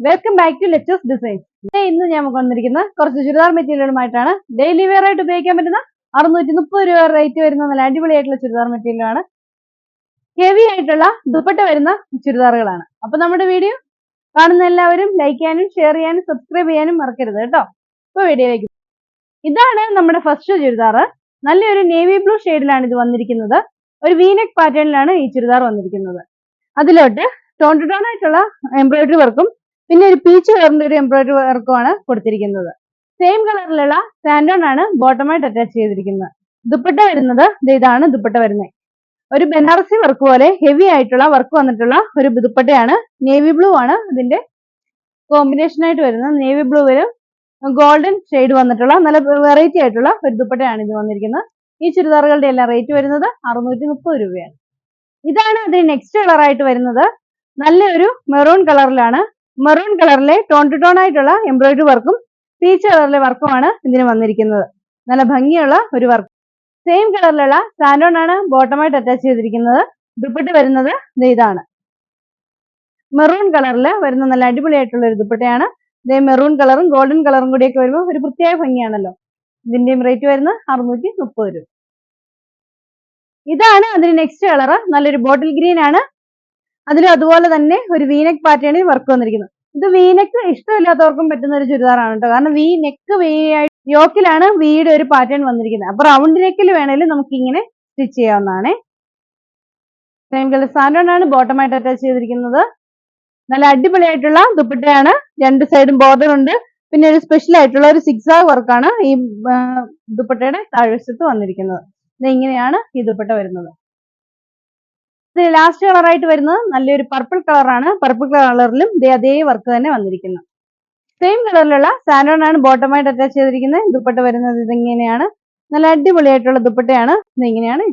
Welcome back to let's designs ഇന്ന് ഞാൻ വന്നിരിക്കുന്ന കുറച്ച് ചുരിദാർ മെറ്റീരിയലുമായിട്ടാണ് ഡെയിലി വെയർ ആയിട്ട് ഉപയോഗിക്കാൻ പറ്റുന്ന അറുന്നൂറ്റി മുപ്പത് രൂപ റേറ്റ് വരുന്ന നല്ല അടിപൊളിയായിട്ടുള്ള ചുരിദാർ മെറ്റീരിയലാണ്. ഹെവി ആയിട്ടുള്ള ദുപ്പട്ട വരുന്ന ചുരിദാറുകളാണ്. അപ്പൊ നമ്മുടെ വീഡിയോ കാണുന്ന എല്ലാവരും ലൈക്ക് ചെയ്യാനും ഷെയർ ചെയ്യാനും സബ്സ്ക്രൈബ് ചെയ്യാനും മറക്കരുത് കേട്ടോ. ഇപ്പൊ വീഡിയോയിലേക്ക് ഇതാണ് നമ്മുടെ ഫസ്റ്റ് ചുരിദാർ. നല്ലൊരു നേവി ബ്ലൂ ഷെയ്ഡിലാണ് ഇത് വന്നിരിക്കുന്നത്. ഒരു വീനെക് പാറ്റേണിലാണ് ഈ ചുരിദാർ വന്നിരിക്കുന്നത്. അതിലോട്ട് ടോൺ ടു ടോൺ ആയിട്ടുള്ള എംബ്രോയിഡറി വർക്കും പിന്നെ ഒരു പീച്ച് കളറിന്റെ ഒരു എംബ്രോയിഡറി വർക്കുമാണ് കൊടുത്തിരിക്കുന്നത്. സെയിം കളറിലുള്ള സാൻഡോൺ ആണ് ബോട്ടമായിട്ട് അറ്റാച്ച് ചെയ്തിരിക്കുന്നത്. ദുപ്പട്ട വരുന്നത് ഇതാണ് ദുപ്പട്ട വരുന്നത് ഒരു ബനാറസി വർക്ക് പോലെ ഹെവി ആയിട്ടുള്ള വർക്ക് വന്നിട്ടുള്ള ഒരു ദുപ്പട്ടയാണ്. നേവി ബ്ലൂ ആണ് ഇതിന്റെ കോമ്പിനേഷൻ ആയിട്ട് വരുന്നത്. നേവി ബ്ലൂവിലും ഗോൾഡൻ ഷെയ്ഡ് വന്നിട്ടുള്ള നല്ല വെറൈറ്റി ആയിട്ടുള്ള ഒരു ദുപ്പട്ടയാണ് ഇത് വന്നിരിക്കുന്നത്. ഈ ചുരിദാറുകളുടെ എല്ലാം റേറ്റ് വരുന്നത് അറുന്നൂറ്റി മുപ്പത് രൂപയാണ്. ഇതാണ് അതിന് നെക്സ്റ്റ് കളറായിട്ട് വരുന്നത്. നല്ലൊരു മെറൂൺ കളറിലാണ് മെറൂൺ കളറിലെ ടോൺ ടു ടോൺ ആയിട്ടുള്ള എംബ്രോയിഡറി വർക്കും പീച്ച് കളറിലെ വർക്കുമാണ് ഇതിന് വന്നിരിക്കുന്നത്. നല്ല ഭംഗിയുള്ള ഒരു വർക്ക് സെയിം കളറിലുള്ള സാൻഡോൺ ആണ് ബോട്ടമായിട്ട് അറ്റാച്ച് ചെയ്തിരിക്കുന്നത്. ദുപ്പട്ട വരുന്നത് ഇതാണ്. മെറൂൺ കളറിൽ വരുന്ന നല്ല അടിപൊളിയായിട്ടുള്ള ഒരു ദുപ്പട്ടയാണ്. ഇതേ മെറൂൺ കളറും ഗോൾഡൻ കളറും കൂടിയൊക്കെ വരുമ്പോൾ ഒരു പ്രത്യേക ഭംഗിയാണല്ലോ. ഇതിന്റെയും റേറ്റ് വരുന്നത് അറുന്നൂറ്റി മുപ്പത് രൂപ. ഇതാണ് അതിന് നെക്സ്റ്റ് കളർ നല്ലൊരു ബോട്ടിൽ ഗ്രീൻ ആണ്. അതിലും അതുപോലെ തന്നെ ഒരു വീനെക്ക് പാറ്റേണിൽ വർക്ക് വന്നിരിക്കുന്നത്. ഇത് വീനെക്ക് ഇഷ്ടമില്ലാത്തവർക്കും പറ്റുന്ന ഒരു ചുരിദാറാണ് കേട്ടോ കാരണം വി നെക്ക് വി യോക്കിലാണ് വീയുടെ ഒരു പാറ്റേൺ വന്നിരിക്കുന്നത്. അപ്പൊ റൗണ്ട് നെക്കിൽ വേണേലും നമുക്ക് ഇങ്ങനെ സ്റ്റിച്ച് ചെയ്യാവുന്നതാണ് സെയിം കളർ സാൻഡോൺ ബോട്ടമായിട്ട് അറ്റാച്ച് ചെയ്തിരിക്കുന്നത്. നല്ല അടിപൊളിയായിട്ടുള്ള ദുപ്പട്ടയാണ്. രണ്ട് സൈഡും ബോർഡർ ഉണ്ട്. പിന്നെ ഒരു സ്പെഷ്യൽ ആയിട്ടുള്ള ഒരു സിക്സ് വർക്കാണ് ഈ ദുപ്പട്ടയുടെ താഴ്വശത്ത് വന്നിരിക്കുന്നത്. ഇങ്ങനെയാണ് ഈ ദുപ്പട്ട വരുന്നത്. ഇത് ലാസ്റ്റ് കളർ ആയിട്ട് വരുന്നത് നല്ലൊരു പർപ്പിൾ കളറാണ് പർപ്പിൾ കളറിലും ഇതേ അതേ വർക്ക് തന്നെ വന്നിരിക്കുന്നത് സെയിം കളറിലുള്ള സാൻഡോൺ ആണ് ബോട്ടമായിട്ട് അറ്റാച്ച് ചെയ്തിരിക്കുന്നത്. ദുപ്പട്ട വരുന്നത് ഇതിങ്ങനെയാണ്. നല്ല അടിപൊളിയായിട്ടുള്ള ദുപ്പട്ടയാണ്. ഇതിങ്ങനെയാണ്.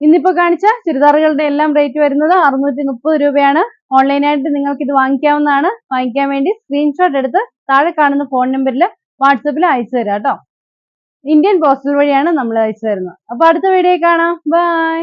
ഇന്നിപ്പോ കാണിച്ച ചുരിദാറുകളുടെ എല്ലാം റേറ്റ് വരുന്നത് അറുന്നൂറ്റി മുപ്പത് രൂപയാണ് ഓൺലൈനായിട്ട് നിങ്ങൾക്ക് ഇത് വാങ്ങിക്കാവുന്നതാണ്. വാങ്ങിക്കാൻ വേണ്ടി സ്ക്രീൻഷോട്ട് എടുത്ത് താഴെ കാണുന്ന ഫോൺ നമ്പറിൽ വാട്സപ്പിൽ അയച്ചു തരാം കേട്ടോ. ഇന്ത്യൻ പോസ്റ്റൽ വഴിയാണ് നമ്മൾ അയച്ചു തരുന്നത്. അപ്പൊ അടുത്ത വീഡിയോ കാണാം. ബൈ